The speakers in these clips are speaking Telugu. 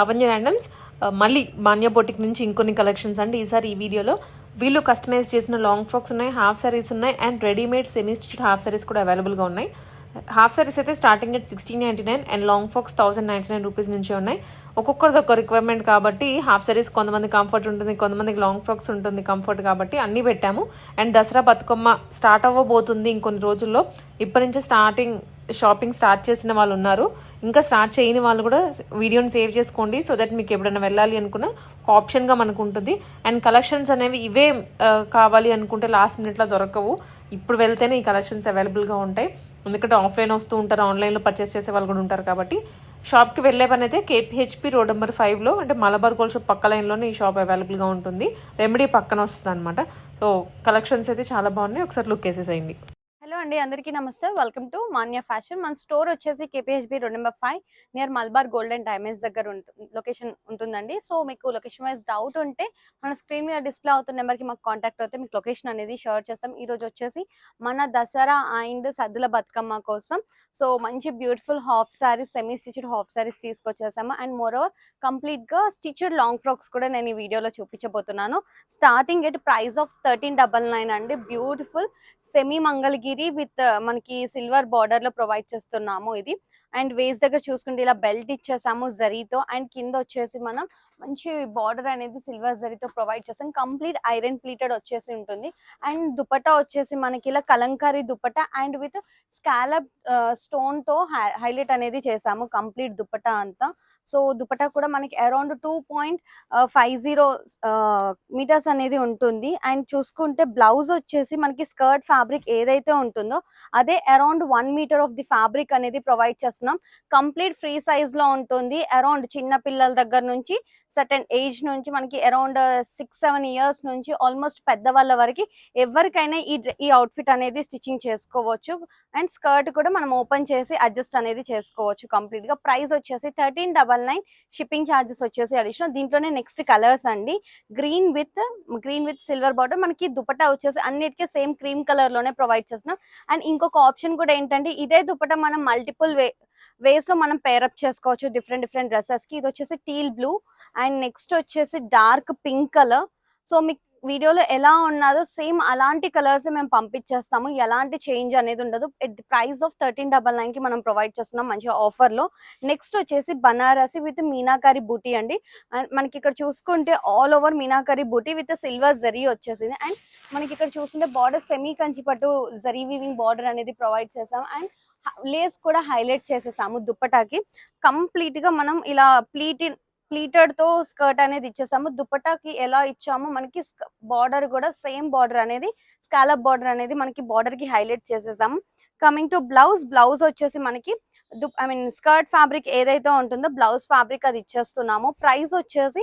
లావణ్య ర్యాండమ్స్ uh, మళ్ళీ మాన్య బొటిక్ నుంచి ఇంకొన్ని కలెక్షన్స్ అండి. ఈసారి ఈ వీడియోలో వీళ్ళు కస్టమైజ్ చేసిన లాంగ్ ఫ్రాక్స్ ఉన్నాయి హాఫ్ సారీస్ ఉన్నాయి and readymade semi stitch half saris కూడా అవైలబుల్గా ఉన్నాయి. హాఫ్ సారీస్ అయితే starting at sixteen ninety nine and long frocks thousand ninety nine rupees నుంచి ఉన్నాయి. ఒక్కొక్కరిది ఒక రిక్వైర్మెంట్ కాబట్టి హాఫ్ సారీస్ కొంతమంది కంఫర్ట్ ఉంటుంది కొంతమందికి లాంగ్ ఫ్రాక్స్ ఉంటుంది కంఫర్ట్ కాబట్టి అన్నీ పెట్టాము. అండ్ దసరా బతుకమ్మ స్టార్ట్ అవ్వబోతుంది ఇంకొన్ని రోజుల్లో. ఇప్పటి నుంచి స్టార్టింగ్ షాపింగ్ స్టార్ట్ చేసిన వాళ్ళు ఉన్నారు. ఇంకా స్టార్ట్ చేయని వాళ్ళు కూడా వీడియోని సేవ్ చేసుకోండి సో దట్ మీకు ఎప్పుడైనా వెళ్ళాలి అనుకున్న ఒక ఆప్షన్గా మనకు ఉంటుంది. అండ్ కలెక్షన్స్ అనేవి ఇవే కావాలి అనుకుంటే లాస్ట్ మినిట్లో దొరకవు. ఇప్పుడు వెళ్తేనే ఈ కలెక్షన్స్ అవైలబుల్గా ఉంటాయి. ఎందుకంటే ఆఫ్లైన్ వస్తూ ఉంటారు ఆన్లైన్లో పర్చేస్ చేసే వాళ్ళు కూడా ఉంటారు కాబట్టి. షాప్కి వెళ్ళే పని అయితే కేపీహెచ్పి రోడ్ నెంబర్ ఫైవ్లో అంటే మలబార్ గోల్డ్ షాప్ పక్క లైన్లోనే ఈ షాప్ అవైలబుల్గా ఉంటుంది. రెమెడీ పక్కన వస్తుంది అనమాట సో కలెక్షన్స్ అయితే చాలా బాగున్నాయి. ఒకసారి లుక్ వేసేసేయండి హలో అండి అందరికీ నమస్తే. Welcome to Manya fashion. మన స్టోర్ వచ్చేసి కేపీహెచ్బి రెండు number five near Malabar golden diamonds దగ్గర లొకేషన్ ఉంటుందండి. సో మీకు లొకేషన్ వైజ్ డౌట్ ఉంటే మన స్క్రీన్ మీద డిస్ప్లే అవుతున్న నెంబర్కి మాకు కాంటాక్ట్ అవుతే మీకు లొకేషన్ అనేది షేర్ చేస్తాం. ఈ రోజు వచ్చేసి మన దసరా అండ్ సద్దుల బతుకమ్మ కోసం సో మంచి beautiful half saris semi stitched half saris తీసుకొచ్చేసాము. And more over కంప్లీట్గా స్టిచ్డ్ లాంగ్ ఫ్రాక్స్ కూడా నేను ఈ వీడియోలో చూపించబోతున్నాను. Starting at price of thirteen double nine అండి. Beautiful semi Mangalagiri with uh, మనకి సిల్వర్ బార్డర్లో ప్రొవైడ్ చేస్తున్నాము ఇది. అండ్ వేస్ దగ్గర చూసుకుంటే ఇలా బెల్ట్ ఇచ్చేసాము జరీతో అండ్ కింద వచ్చేసి మనం మంచి బార్డర్ అనేది సిల్వర్ జరీతో ప్రొవైడ్ చేస్తాం. కంప్లీట్ ఐరన్ ప్లీటెడ్ వచ్చేసి ఉంటుంది. అండ్ దుపటా వచ్చేసి మనకి ఇలా Kalamkari dupatta and with scallop స్టోన్తో highlight అనేది చేసాము. కంప్లీట్ దుపటా అంతా. సో దుపటా కూడా మనకి around two point five zero metres అనేది ఉంటుంది. అండ్ చూసుకుంటే బ్లౌజ్ వచ్చేసి మనకి స్కర్ట్ ఫ్యాబ్రిక్ ఏదైతే ఉంటుందో అదే around one metre of the fabric అనేది ప్రొవైడ్ చేస్తున్నాం. కంప్లీట్ ఫ్రీ సైజ్లో ఉంటుంది. అరౌండ్ చిన్న పిల్లల దగ్గర నుంచి సర్టెన్ ఏజ్ నుంచి మనకి అరౌండ్ సిక్స్ సెవెన్ ఇయర్స్ నుంచి ఆల్మోస్ట్ పెద్దవాళ్ళ వరకు ఎవరికైనా ఈ ఈ అవుట్ఫిట్ అనేది స్టిచ్చింగ్ చేసుకోవచ్చు. అండ్ స్కర్ట్ కూడా మనం ఓపెన్ చేసి అడ్జస్ట్ అనేది చేసుకోవచ్చు కంప్లీట్గా. ప్రైస్ వచ్చేసి thirteen double nine shipping charges వచ్చేసి అడిషనల్ దీంట్లోనే నెక్స్ట్ కలర్స్ అండి. Green with green with silver border మనకి దుపట్టా వచ్చేసి అన్నిటికీ సేమ్ క్రీమ్ కలర్లోనే ప్రొవైడ్ చేస్తున్నాం. అండ్ ఇంకొక ఆప్షన్ కూడా ఏంటంటే ఇదే దుపట్టా మనం మల్టిపుల్ వే వేస్లో మనం పేరప్ చేసుకోవచ్చు. డిఫరెంట్ డిఫరెంట్ డ్రెస్సెస్కి. ఇది వచ్చేసి టీల్ బ్లూ అండ్ నెక్స్ట్ వచ్చేసి డార్క్ పింక్ కలర్ సో మీకు వీడియోలో ఎలా ఉన్నదో సేమ్ అలాంటి కలర్స్ మేము పంపించేస్తాము. ఎలాంటి చేంజ్ అనేది ఉండదు. At the price of thirteen double నైన్కి మనం ప్రొవైడ్ చేస్తున్నాం మంచిగా ఆఫర్లో నెక్స్ట్ వచ్చేసి బనారసి విత్ మీనాకారి బూటీ అండి. అండ్ మనకి ఇక్కడ చూసుకుంటే all over Meenakari buti with silver zari వచ్చేసింది. అండ్ మనకి ఇక్కడ చూసుకుంటే బార్డర్ సెమీ కంచి పట్టు జరీ వీవింగ్ బార్డర్ అనేది ప్రొవైడ్ చేసాం. అండ్ లేస్ కూడా హైలైట్ చేసేసాము దుప్పటాకి. కంప్లీట్గా మనం ఇలా ప్లీట్ ప్లీటెడ్తో స్కర్ట్ అనేది ఇచ్చేసాము. దుపటాకి ఎలా ఇచ్చామో మనకి బార్డర్ కూడా సేమ్ బార్డర్ అనేది స్కాలప్ బార్డర్ అనేది మనకి బార్డర్కి హైలైట్ చేసేసాము. కమింగ్ టు బ్లౌజ్ బ్లౌజ్ వచ్చేసి మనకి ఐ మీన్ స్కర్ట్ ఫ్యాబ్రిక్ ఏదైతే ఉంటుందో బ్లౌజ్ ఫ్యాబ్రిక్ అది ఇచ్చేస్తున్నాము. ప్రైస్ వచ్చేసి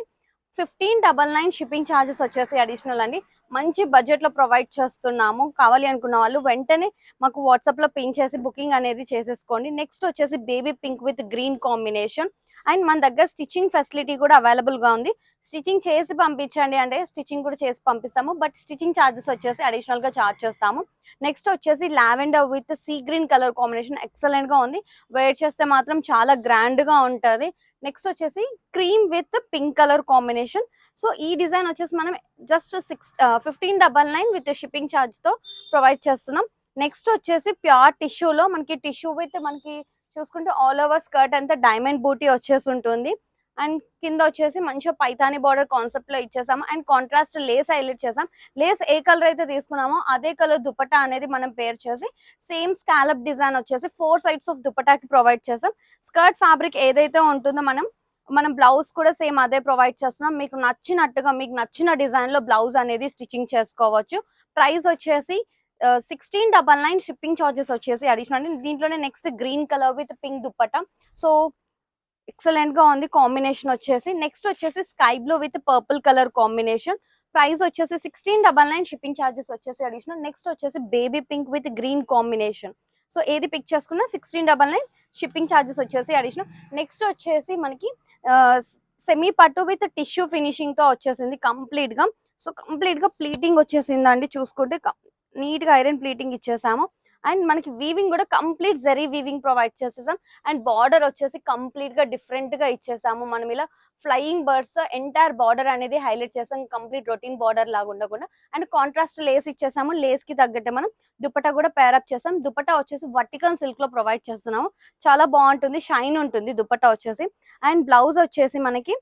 fifteen double nine shipping charges వచ్చేసి అడిషనల్ అండి. మంచి బడ్జెట్లో ప్రొవైడ్ చేస్తున్నాము. కావాలి అనుకున్న వాళ్ళు వెంటనే మాకు వాట్సాప్లో పిన్ చేసి బుకింగ్ అనేది చేసేసుకోండి. నెక్స్ట్ వచ్చేసి baby pink with green combination and మన దగ్గర స్టిచ్చింగ్ ఫెసిలిటీ కూడా అవైలబుల్గా ఉంది. స్టిచ్చింగ్ చేసి పంపించండి అంటే స్టిచ్చింగ్ కూడా చేసి పంపిస్తాము. బట్ స్టిచ్చింగ్ ఛార్జెస్ వచ్చేసి అడిషనల్గా ఛార్జ్ చార్జ్ చేస్తాము. నెక్స్ట్ వచ్చేసి lavender with sea green colour combination ఎక్సలెంట్గా ఉంది. వేర్ చేస్తే మాత్రం చాలా గ్రాండ్గా ఉంటుంది. నెక్స్ట్ వచ్చేసి cream with pink colour combination so ఈ డిజైన్ వచ్చేసి మనం just six fifteen double nine with shipping ఛార్జ్తో provide చేస్తున్నాం. నెక్స్ట్ వచ్చేసి ప్యూర్ టిష్యూలో మనకి టిష్యూ విత్ మనకి చూసుకుంటే ఆల్ ఓవర్ స్కర్ట్ అంతా డైమండ్ బూటీ వచ్చేసి ఉంటుంది. అండ్ కింద వచ్చేసి మంచిగా పైతాని బార్డర్ కాన్సెప్ట్లో ఇచ్చేసాము అండ్ కాంట్రాస్ట్ లేస్ హైలైట్ చేసాం. లేస్ ఏ కలర్ అయితే తీసుకున్నామో అదే కలర్ దుపట్టా అనేది మనం పేర్ చేసి సేమ్ స్కాలప్ డిజైన్ వచ్చేసి ఫోర్ సైడ్స్ ఆఫ్ దుపట్టాకి ప్రొవైడ్ చేసాం. స్కర్ట్ ఫ్యాబ్రిక్ ఏదైతే ఉంటుందో మనం మనం బ్లౌజ్ కూడా సేమ్ అదే ప్రొవైడ్ చేస్తున్నాం. మీకు నచ్చినట్టుగా మీకు నచ్చిన డిజైన్లో బ్లౌజ్ అనేది స్టిచ్చింగ్ చేసుకోవచ్చు. ప్రైస్ వచ్చేసి sixteen double nine shipping charges వచ్చేసి అడిషనల్ దీంట్లోనే next green colour with pink dupatta. So ఎక్సలెంట్గా ఉంది కాంబినేషన్ వచ్చేసి. నెక్స్ట్ వచ్చేసి sky blue with purple colour combination price వచ్చేసి sixteen double nine shipping charges వచ్చేసి అడిషనల్ నెక్స్ట్ వచ్చేసి baby pink with green combination so ఏది పిక్ చేసుకున్నా sixteen double nine shipping charges వచ్చేసి అడిషనల్ నెక్స్ట్ వచ్చేసి మనకి సెమీ పట్టు విత్ టిష్యూ ఫినిషింగ్తో వచ్చేసింది కంప్లీట్గా. సో కంప్లీట్గా ప్లీటింగ్ వచ్చేసిందండి చూసుకుంటే. నీట్గా ఐరన్ ప్లీటింగ్ ఇచ్చేసాము. అండ్ మనకి వీవింగ్ కూడా కంప్లీట్ జరీ వీవింగ్ ప్రొవైడ్ చేసేసాం. అండ్ బార్డర్ వచ్చేసి కంప్లీట్గా డిఫరెంట్గా ఇచ్చేసాము. మనం ఇలా ఫ్లయింగ్ బర్డ్స్తో ఎంటైర్ బార్డర్ అనేది హైలైట్ చేసాం. కంప్లీట్ రొటీన్ బార్డర్ లాగా ఉండకుండా. అండ్ కాంట్రాస్ట్ లేస్ ఇచ్చేసాము. లేస్కి తగ్గట్టు మనం దుపటా కూడా పేరప్ చేసాం. దుపటా వచ్చేసి వర్టికల్ సిల్క్లో ప్రొవైడ్ చేస్తున్నాము. చాలా బాగుంటుంది. షైన్ ఉంటుంది దుపటా వచ్చేసి. అండ్ బ్లౌజ్ వచ్చేసి మనకి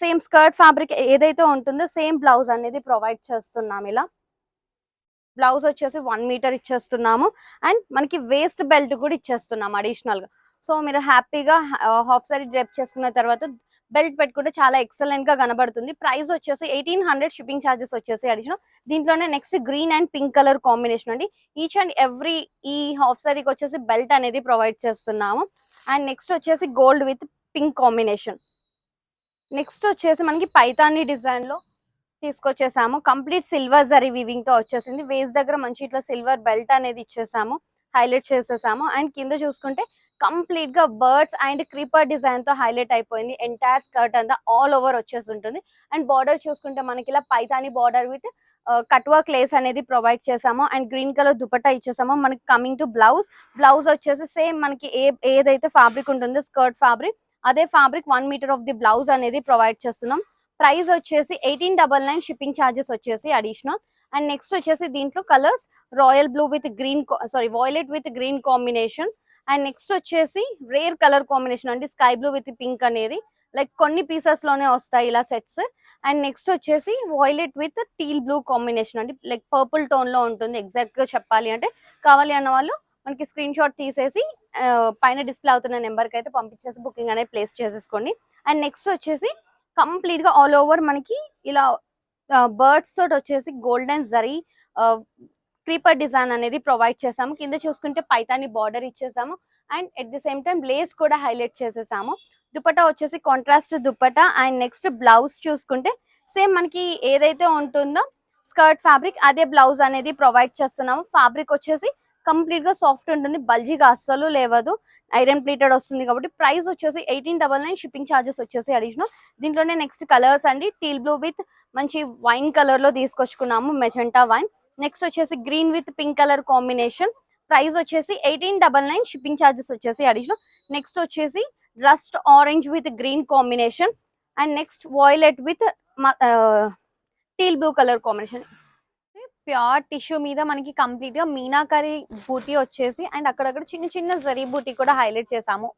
సేమ్ స్కర్ట్ ఫ్యాబ్రిక్ ఏదైతే ఉంటుందో సేమ్ బ్లౌజ్ అనేది ప్రొవైడ్ చేస్తున్నాం ఇలా. బ్లౌజ్ వచ్చేసి వన్ మీటర్ ఇచ్చేస్తున్నాము. అండ్ మనకి వేస్ట్ బెల్ట్ కూడా ఇచ్చేస్తున్నాము అడిషనల్గా. సో మీరు హ్యాపీగా హాఫ్ సారీ డ్రెప్ చేసుకున్న తర్వాత బెల్ట్ పెట్టుకుంటే చాలా ఎక్సలెంట్గా కనబడుతుంది. ప్రైస్ వచ్చేసి ఎయిటీన్ హండ్రెడ్ షిప్పింగ్ ఛార్జెస్ వచ్చేసి అడిషనల్ దీంట్లోనే next green and pink colour combination అండి. ఈచ్ అండ్ ఎవ్రీ ఈ హాఫ్ సారీకి వచ్చేసి బెల్ట్ అనేది ప్రొవైడ్ చేస్తున్నాము. అండ్ నెక్స్ట్ వచ్చేసి gold with pink combination next వచ్చేసి మనకి పైతానీ డిజైన్లో తీసుకొచ్చేసాము. కంప్లీట్ సిల్వర్ జరీ వీవింగ్తో వచ్చేసింది. వేస్ దగ్గర మంచి ఇట్లా సిల్వర్ బెల్ట్ అనేది ఇచ్చేసాము. హైలైట్ చేసేసాము. అండ్ కింద చూసుకుంటే కంప్లీట్గా బర్డ్స్ అండ్ క్రీపర్ డిజైన్తో హైలైట్ అయిపోయింది. ఎంటైర్ స్కర్ట్ అంతా ఆల్ ఓవర్ వచ్చేసి ఉంటుంది. అండ్ బార్డర్ చూసుకుంటే మనకి ఇలా Paithani border with cut work lace అనేది ప్రొవైడ్ చేసాము. అండ్ గ్రీన్ కలర్ దుపట్టా ఇచ్చేసాము. మనకి కమింగ్ టు బ్లౌజ్ బ్లౌజ్ వచ్చేసి సేమ్ మనకి ఏ ఏదైతే ఫ్యాబ్రిక్ ఉంటుందో స్కర్ట్ ఫ్యాబ్రిక్ అదే fabric one metre of the blouse అనేది ప్రొవైడ్ చేస్తున్నాం. ప్రైస్ వచ్చేసి eighteen double nine shipping charges వచ్చేసి అడిషనల్ అండ్ నెక్స్ట్ వచ్చేసి దీంట్లో colours royal blue with green sorry violet with green combination and next వచ్చేసి రేర్ కలర్ కాంబినేషన్ అంటే స్కై బ్లూ విత్ పింక్ అనేది. లైక్ కొన్ని పీసెస్లోనే వస్తాయి ఇలా సెట్స్ అండ్ నెక్స్ట్ వచ్చేసి violet with teal blue combination అంటే లైక్ పర్పుల్ టోన్లో ఉంటుంది ఎగ్జాక్ట్గా చెప్పాలి అంటే. కావాలి అన్న వాళ్ళు మనకి స్క్రీన్ షాట్ తీసేసి పైన డిస్ప్లే అవుతున్న నెంబర్కి అయితే పంపించేసి బుకింగ్ అనేది ప్లేస్ చేసేసుకోండి. అండ్ నెక్స్ట్ వచ్చేసి కంప్లీట్గా ఆల్ ఓవర్ మనకి ఇలా బర్డ్స్ తోటి వచ్చేసి గోల్డెన్ జరీ క్రీపర్ డిజైన్ అనేది ప్రొవైడ్ చేసాము. కింద చూసుకుంటే Paithani border ఇచ్చేసాము. And at the same time lace కూడా హైలైట్ చేసేసాము. దుపట్టా వచ్చేసి contrast dupatta and next blouse చూసుకుంటే సేమ్ మనకి ఏదైతే ఉంటుందో స్కర్ట్ ఫ్యాబ్రిక్ అదే బ్లౌజ్ అనేది ప్రొవైడ్ చేస్తున్నాము. ఫ్యాబ్రిక్ వచ్చేసి కంప్లీట్గా సాఫ్ట్ ఉంటుంది. బల్జీగా అస్సలు లేవదు. ఐరన్ ప్లేటెడ్ వస్తుంది కాబట్టి ప్రైస్ వచ్చేసి eighteen double nine shipping charges వచ్చేసి అడిషనల్. దీంట్లోనే నెక్స్ట్ కలర్స్ అండి. టీల్ బ్లూ విత్ మంచి వైన్ కలర్లో తీసుకొచ్చుకున్నాము మెజెంటా వైన్. నెక్స్ట్ వచ్చేసి green with pink colour combination. Price వచ్చేసి eighteen double nine shipping charges వచ్చేసి అడిషనల్. నెక్స్ట్ వచ్చేసి rust orange with green combination. And next violet with teal blue colour combination. Pure tissue మీద మనకి కంప్లీట్గా మీనాకరి బూటీ వచ్చేసి అండ్ అక్కడక్కడ చిన్న చిన్న జరీ బూటీ కూడా హైలైట్ చేసాము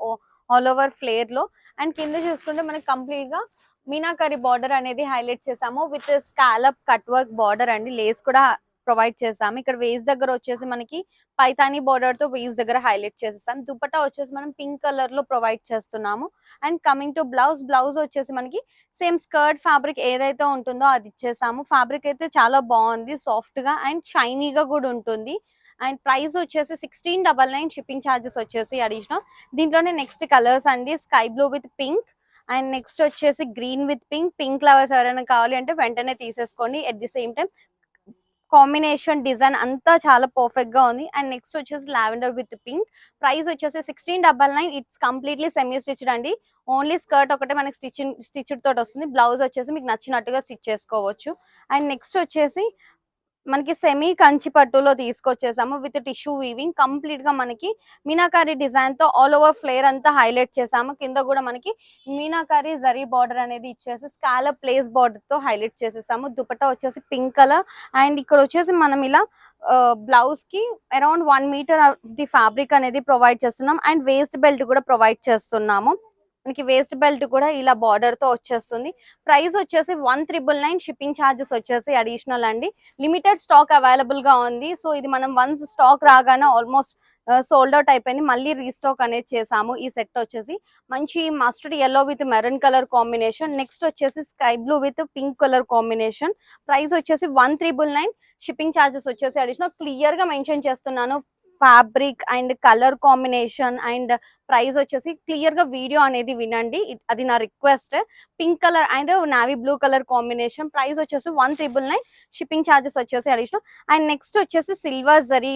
ఆల్ ఓవర్ ఫ్లేర్లో అండ్ కింద చూసుకుంటే మనకి కంప్లీట్గా మీనాకరి బార్డర్ అనేది హైలైట్ చేసాము with scallop cut work border అండి. లేస్ కూడా ప్రొవైడ్ చేసాము ఇక్కడ వేస్ దగ్గర వచ్చేసి మనకి పైతానీ బార్డర్తో వేస్ దగ్గర హైలైట్ చేసేసాం. దుపట్టా వచ్చేసి మనం పింక్ కలర్లో ప్రొవైడ్ చేస్తున్నాము. And coming to blouse blouse వచ్చేసి మనకి సేమ్ స్కర్ట్ ఫ్యాబ్రిక్ ఏదైతే ఉంటుందో అది ఇచ్చేసాము. ఫ్యాబ్రిక్ అయితే చాలా బాగుంది సాఫ్ట్గా అండ్ షైనీగా కూడా ఉంటుంది. అండ్ ప్రైస్ వచ్చేసి sixteen double nine shipping charges వచ్చేసి అడిషనల్ దీంట్లోనే నెక్స్ట్ కలర్స్ అండి sky blue with pink and next వచ్చేసి green with pink pink flowers ఎవరైనా కావాలి అంటే వెంటనే తీసేసుకోండి. At the same time combination design అంతా చాలా పర్ఫెక్ట్గా ఉంది. అండ్ నెక్స్ట్ వచ్చేసి లావెండర్ విత్ పింక్ ప్రైస్ వచ్చేసి sixteen double nine it's completely semi stitched అండి. ఓన్లీ స్కర్ట్ ఒకటే మనకి స్టిచ్ స్టిచ్డ్ తోటి వస్తుంది. బ్లౌజ్ వచ్చేసి మీకు నచ్చినట్టుగా స్టిచ్ చేసుకోవచ్చు. అండ్ నెక్స్ట్ వచ్చేసి మనకి సెమీ కంచి పట్టులో తీసుకొచ్చేసాము విత్ టిష్యూ వీవింగ్. కంప్లీట్గా మనకి మీనాకారి డిజైన్తో ఆల్ ఓవర్ ఫ్లేర్ అంతా హైలైట్ చేసాము. కింద కూడా మనకి మీనాకారి జరీ బార్డర్ అనేది ఇచ్చేసి స్కాల ప్లేస్ బార్డర్తో హైలైట్ చేసేసాము. దుపట్టా వచ్చేసి పింక్ కలర్ అండ్ ఇక్కడ వచ్చేసి మనం ఇలా బ్లౌజ్కి around one metre the fabric అనేది ప్రొవైడ్ చేస్తున్నాం. అండ్ వేస్ట్ బెల్ట్ కూడా ప్రొవైడ్ చేస్తున్నాము. మనకి వేస్ట్ బెల్ట్ కూడా ఇలా బార్డర్తో వచ్చేస్తుంది. ప్రైస్ వచ్చేసి one triple nine shipping charges వచ్చేసి అడిషనల్ అండి. లిమిటెడ్ స్టాక్ అవైలబుల్గా ఉంది. సో ఇది మనం వన్స్ స్టాక్ రాగానే ఆల్మోస్ట్ సోల్డ్ అవుట్ అయిపోయింది. మళ్ళీ రీస్టాక్ అనేది చేసాము. ఈ సెట్ వచ్చేసి మంచి mustard yellow with maroon colour combination next వచ్చేసి sky blue with pink colour combination price వచ్చేసి one triple nine shipping charges వచ్చేసి అడిషనల్ క్లియర్గా మెన్షన్ చేస్తున్నాను. Fabric and colour combination and price వచ్చేసి క్లియర్గా వీడియో అనేది వినండి. అది నా request pink colour and navy blue colour combination price వచ్చేసి one triple nine shipping charges వచ్చేసి అడిషనల్ అండ్ నెక్స్ట్ వచ్చేసి సిల్వర్ జరీ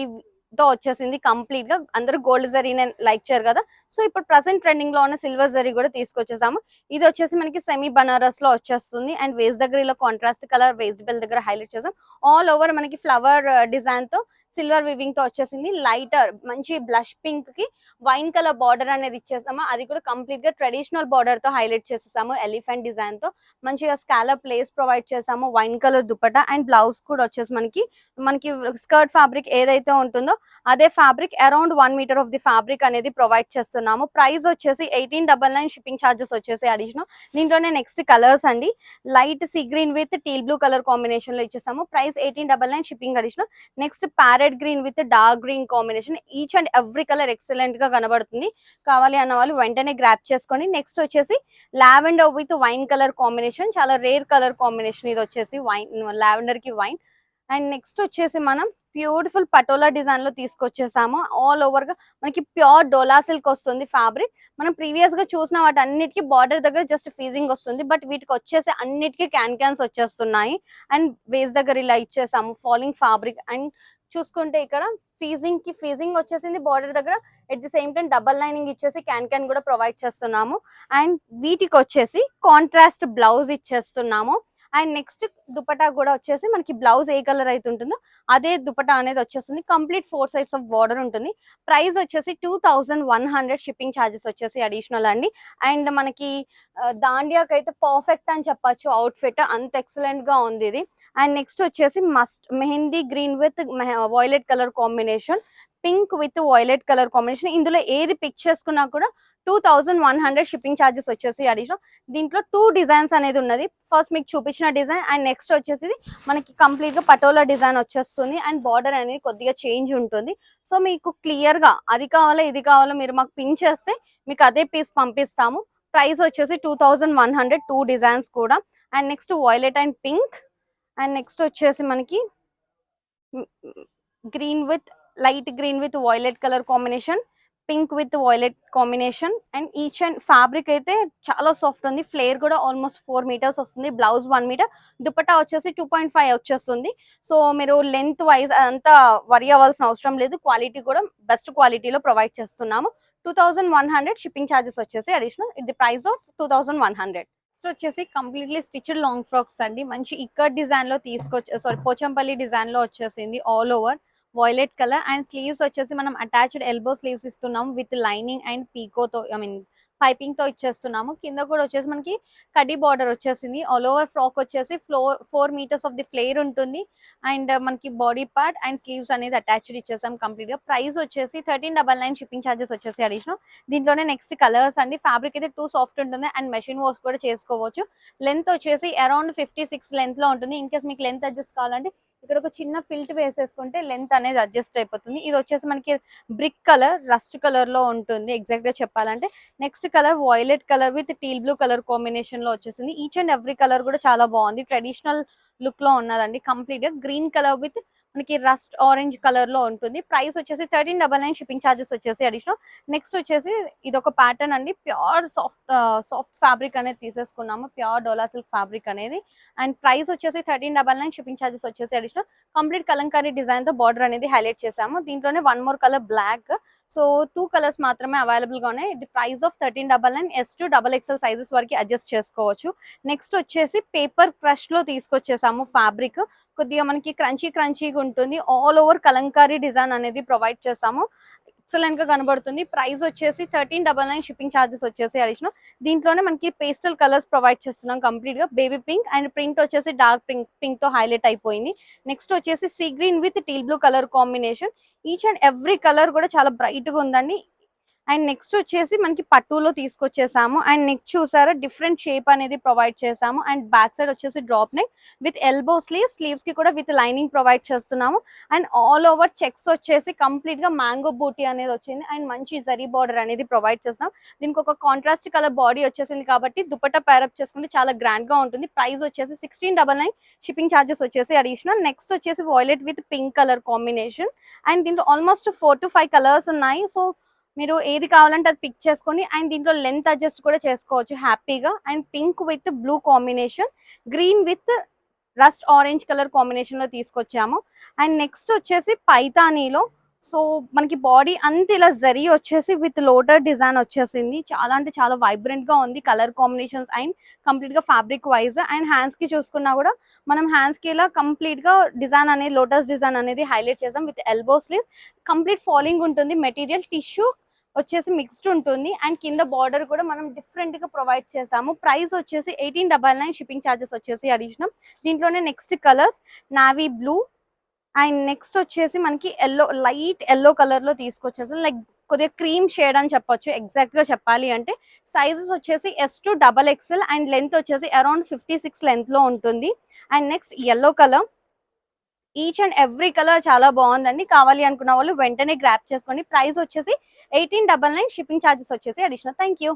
తో వచ్చేసింది కంప్లీట్గా అందరూ గోల్డ్ జరీ లైక్ చేయరు కదా. సో ఇప్పుడు ప్రజెంట్ ట్రెండింగ్లో ఉన్న సిల్వర్ జరీ కూడా తీసుకొచ్చేసాము. ఇది వచ్చేసి మనకి సెమీ బనారస్లో వచ్చేస్తుంది. అండ్ వేస్ట్ దగ్గర ఇలా కాంట్రాస్ట్ కలర్ వేస్ట్ బెల్ దగ్గర హైలైట్ చేసాం. ఆల్ ఓవర్ మనకి ఫ్లవర్ డిజైన్ uh, తో సిల్వర్ వివింగ్తో వచ్చేసింది. లైటర్ మంచి బ్లష్ పింక్కి వైన్ కలర్ బార్డర్ అనేది ఇచ్చేసాము. అది కూడా కంప్లీట్గా ట్రెడిషనల్ బార్డర్తో హైలైట్ చేసేసాము ఎలిఫెంట్ డిజైన్తో. మంచిగా స్కాలప్ ప్లేస్ ప్రొవైడ్ చేసాము wine colour dupatta and blouse కూడా వచ్చేసి మనకి మనకి స్కర్ట్ ఫ్యాబ్రిక్ ఏదైతే ఉంటుందో అదే fabric around one metre of the fabric అనేది ప్రొవైడ్ చేస్తున్నాము. ప్రైస్ వచ్చేసి eighteen double nine shipping charges వచ్చేసి అడిషనల్ దీంట్లోనే నెక్స్ట్ కలర్స్ అండి. Light sea green with teal blue colour కాంబినేషన్లో ఇచ్చేసాము. Price eighteen double nine shipping additional next parrot green with dark green combination each and every colour ఎక్సలెంట్గా కనబడుతుంది. కావాలి అన్న వాళ్ళు వెంటనే గ్రాప్ చేసుకోండి నెక్స్ట్ వచ్చేసి lavender with wine colour combination. చాలా రేర్ కలర్ కాంబినేషన్ ఇది వచ్చేసి వైన్ లావెండర్కి వైన్. అండ్ నెక్స్ట్ వచ్చేసి మనం బ్యూటిఫుల్ పటోలా డిజైన్లో తీసుకొచ్చేసాము. ఆల్ ఓవర్గా మనకి ప్యూర్ డోలా సిల్క్ వస్తుంది ఫ్యాబ్రిక్ మనం ప్రీవియస్గా చూసిన వాటి అన్నిటికీ బార్డర్ దగ్గర జస్ట్ ఫీజింగ్ వస్తుంది. బట్ వీటికి వచ్చేసి అన్నిటికీ క్యాన్ క్యాన్స్ వచ్చేస్తున్నాయి. అండ్ వేస్ దగ్గర ఇలా ఇచ్చేసాము. ఫాలింగ్ ఫ్యాబ్రిక్ అండ్ చూసుకుంటే ఇక్కడ ఫీజింగ్కి ఫీజింగ్ వచ్చేసింది బార్డర్ దగ్గర. At the same time double lining ఇచ్చేసి క్యాన్ క్యాన్ కూడా ప్రొవైడ్ చేస్తున్నాము. అండ్ వీటికి వచ్చేసి కాంట్రాస్ట్ బ్లౌజ్ ఇచ్చేస్తున్నాము. అండ్ నెక్స్ట్ దుపటా కూడా వచ్చేసి మనకి బ్లౌజ్ ఏ కలర్ అయితే ఉంటుందో అదే దుపటా అనేది వచ్చేస్తుంది. Complete four sides of border ఉంటుంది. ప్రైస్ వచ్చేసి two one hundred shipping charges వచ్చేసి అడిషనల్ అండి. అండ్ మనకి దాండియాకి అయితే పర్ఫెక్ట్ అని చెప్పొచ్చు. అవుట్ఫిట్ అంత ఎక్సలెంట్గా ఉంది ఇది. అండ్ నెక్స్ట్ వచ్చేసి must mehndi green with violet colour combination. Pink with violet colour combination. ఇందులో ఏది పిక్ చేసుకున్నా కూడా two thousand one hundred shipping charges వచ్చేసి అడిషనల్ దీంట్లో టూ డిజైన్స్ అనేది ఉన్నది. ఫస్ట్ మీకు చూపించిన డిజైన్ అండ్ నెక్స్ట్ వచ్చేసి మనకి కంప్లీట్గా పటోలా డిజైన్ వచ్చేస్తుంది అండ్ బార్డర్ అనేది కొద్దిగా చేంజ్ ఉంటుంది. సో మీకు క్లియర్గా అది కావాలా ఇది కావాలా మీరు మాకు పిన్ చేస్తే మీకు అదే పీస్ పంపిస్తాము. ప్రైస్ వచ్చేసి two thousand one hundred two designs కూడా. And next violet and pink. And next వచ్చేసి మనకి green with light green with violet colour combination. Pink with violet combination. And each and fabric అయితే చాలా సాఫ్ట్ ఉంది. ఫ్లేర్ కూడా ఆల్మోస్ట్ ఫోర్ మీటర్స్ వస్తుంది. Blouse one metre. దుపట్టా వచ్చేసి టూ పాయింట్ ఫైవ్ వచ్చేస్తుంది. సో మీరు లెంత్ వైజ్ అంతా వరి అవ్వాల్సిన అవసరం లేదు. క్వాలిటీ కూడా బెస్ట్ క్వాలిటీలో ప్రొవైడ్ చేస్తున్నాము. Two thousand one hundred shipping charges వచ్చేసి అడిషనల్. ఇది price of two thousand one hundred. Next వచ్చేసి కంప్లీట్లీ స్టిచ్డ్ లాంగ్ ఫ్రాక్స్ అండి. మంచి ఇక్కడ్ డిజైన్లో తీసుకొచ్చి సారీ పోచంపల్లి డిజైన్లో వచ్చేసింది all over. Violet colour and sleeves వచ్చేసి మనం అటాచ్డ్ ఎల్బో స్లీవ్స్ ఇస్తున్నాం విత్ లైనింగ్ అండ్ పీకోతో ఐ మీన్ పైపింగ్తో ఇచ్చేస్తున్నాము. కింద కూడా వచ్చేసి మనకి కడి బార్డర్ వచ్చేసింది. ఆల్ ఓవర్ ఫ్రాక్ వచ్చేసి floor four metres of the flare ఉంటుంది. అండ్ మనకి బాడీ పార్ట్ అండ్ స్లీవ్స్ అనేది అటాచ్డ్ ఇచ్చేసాం కంప్లీట్గా. ప్రైస్ వచ్చేసి thirteen double nine shipping charges వచ్చేసి అడిషనల్ దీంట్లోనే నెక్స్ట్ కలర్స్ అండి. ఫ్యాబ్రిక్ అయితే టూ సాఫ్ట్ ఉంటుంది అండ్ మెషిన్ వాష్ కూడా చేసుకోవచ్చు. లెంత్ వచ్చేసి అరౌండ్ ఫిఫ్టీ సిక్స్ లెంత్లో ఉంటుంది. ఇన్ కేస్ మీకు లెంత్ అడ్జస్ట్ కావాలంటే ఇక్కడ ఒక చిన్న ఫిల్ట్ వేసేసుకుంటే లెంత్ అనేది అడ్జస్ట్ అయిపోతుంది. ఇది వచ్చేసి మనకి బ్రిక్ కలర్ రస్ట్ కలర్లో ఉంటుంది. ఎగ్జాక్ట్గా చెప్పాలంటే next colour violet colour with teal blue colour కాంబినేషన్లో వచ్చేసింది. ఈచ్ అండ్ ఎవ్రీ కలర్ కూడా చాలా బాగుంది. ట్రెడిషనల్ లుక్లో ఉన్నదండి. కంప్లీట్గా గ్రీన్ కలర్ విత్ మనకి రస్ట్ ఆరెంజ్ కలర్లో ఉంటుంది. ప్రైస్ వచ్చేసి thirteen double nine shipping charges వచ్చేసి అడిషనల్ నెక్స్ట్ వచ్చేసి ఇది ఒక ప్యాటర్న్ అండి ప్యూర్ సాఫ్ట్ సాఫ్ట్ ఫ్యాబ్రిక్ అనేది తీసేసుకున్నాము. ప్యూర్ డోలా సిల్క్ ఫ్యాబ్రిక్ అనేది. అండ్ ప్రైస్ వచ్చేసి thirteen double nine shipping charges వచ్చేసి అడిషనల్ కంప్లీట్ కలంకారీ డిజైన్తో బార్డర్ అనేది హైలైట్ చేసాము దీంట్లోనే one more colour black so two colours మాత్రమే అవైలబుల్గా ఉన్నాయి. ఇది price of thirteen double nine S to double XL sizes వరకు అడ్జస్ట్ చేసుకోవచ్చు. నెక్స్ట్ వచ్చేసి పేపర్ క్రష్లో తీసుకొచ్చేసాము ఫ్యాబ్రిక్ కొద్దిగా మనకి క్రంచీ క్రంచీగా ఉంటుంది. ఆల్ ఓవర్ కలంకారీ డిజైన్ అనేది ప్రొవైడ్ చేసాము. ఎక్సలెంట్గా కనబడుతుంది. ప్రైస్ వచ్చేసి thirteen double nine shipping charges వచ్చేసి అడిషనల్ దీంట్లోనే మనకి పేస్టల్ కలర్స్ ప్రొవైడ్ చేస్తున్నాం కంప్లీట్గా. బేబీ పింక్ అండ్ ప్రింట్ వచ్చేసి డార్క్ పింక్ పింక్తో హైలైట్ అయిపోయింది. నెక్స్ట్ వచ్చేసి sea green with teal blue colour combination each and every colour కూడా చాలా బ్రైట్గా ఉందండి. అండ్ నెక్స్ట్ వచ్చేసి మనకి పట్టులో తీసుకొచ్చేసాము. అండ్ నెక్ చూసారా? డిఫరెంట్ షేప్ అనేది ప్రొవైడ్ చేసాము. అండ్ బ్యాక్ సైడ్ వచ్చేసి drop neck with elbow sleeve స్లీవ్స్కి కూడా విత్ లైనింగ్ ప్రొవైడ్ చేస్తున్నాము. అండ్ ఆల్ ఓవర్ చెక్స్ వచ్చేసి కంప్లీట్గా మ్యాంగో బూటీ అనేది వచ్చింది. అండ్ మంచి జరీ బార్డర్ అనేది ప్రొవైడ్ చేస్తున్నాం. దీనికి ఒక కాంట్రాస్ట్ కలర్ బాడీ వచ్చేసింది కాబట్టి దుపట్టా ప్యారప్ చేసుకుంటే చాలా గ్రాండ్గా ఉంటుంది. ప్రైస్ వచ్చేసి sixteen double nine shipping charges వచ్చేసి అడిషనల్ నెక్స్ట్ వచ్చేసి violet with pink colour combination and దీంట్లో almost four to five colours ఉన్నాయి. సో మీరు ఏది కావాలంటే అది పిక్ చేసుకొని అండ్ దీంట్లో లెంత్ అడ్జస్ట్ కూడా చేసుకోవచ్చు హ్యాపీగా. And pink with blue combination green with rust orange colour కాంబినేషన్లో తీసుకొచ్చాము. అండ్ నెక్స్ట్ వచ్చేసి పైతానీలో. సో మనకి బాడీ అంత ఇలా జరి వచ్చేసి విత్ లోటర్ డిజైన్ వచ్చేసింది. చాలా అంటే చాలా వైబ్రెంట్గా ఉంది కలర్ కాంబినేషన్స్ అండ్ కంప్లీట్గా ఫ్యాబ్రిక్ వైజ్ అండ్ హ్యాండ్స్కి చూసుకున్నా కూడా మనం హ్యాండ్స్కి ఇలా కంప్లీట్గా డిజైన్ అనేది లోటస్ డిజైన్ అనేది హైలైట్ చేసాం with elbow sleeves complete falling ఉంటుంది మెటీరియల్ టిష్యూ వచ్చేసి మిక్స్డ్ ఉంటుంది. అండ్ కింద బార్డర్ కూడా మనం డిఫరెంట్గా ప్రొవైడ్ చేసాము. ప్రైస్ వచ్చేసి eighteen double nine shipping charges వచ్చేసి అడిషనల్ దీంట్లోనే next colours navy blue and next వచ్చేసి మనకి ఎల్లో లైట్ ఎల్లో కలర్లో లైక్ కొద్దిగా క్రీమ్ షేడ్ అని చెప్పొచ్చు. ఎగ్జాక్ట్గా చెప్పాలి అంటే సైజెస్ వచ్చేసి S to double XL and length వచ్చేసి అరౌండ్ ఫిఫ్టీ సిక్స్ లెంత్లో ఉంటుంది. And next yellow colour each and every colour చాలా బాగుందండి. కావాలి అనుకున్న వాళ్ళు వెంటనే గ్రాప్ చేసుకోండి ప్రైస్ వచ్చేసి eighteen double nine shipping charges వచ్చేసి అడిషనల్ థ్యాంక్ యూ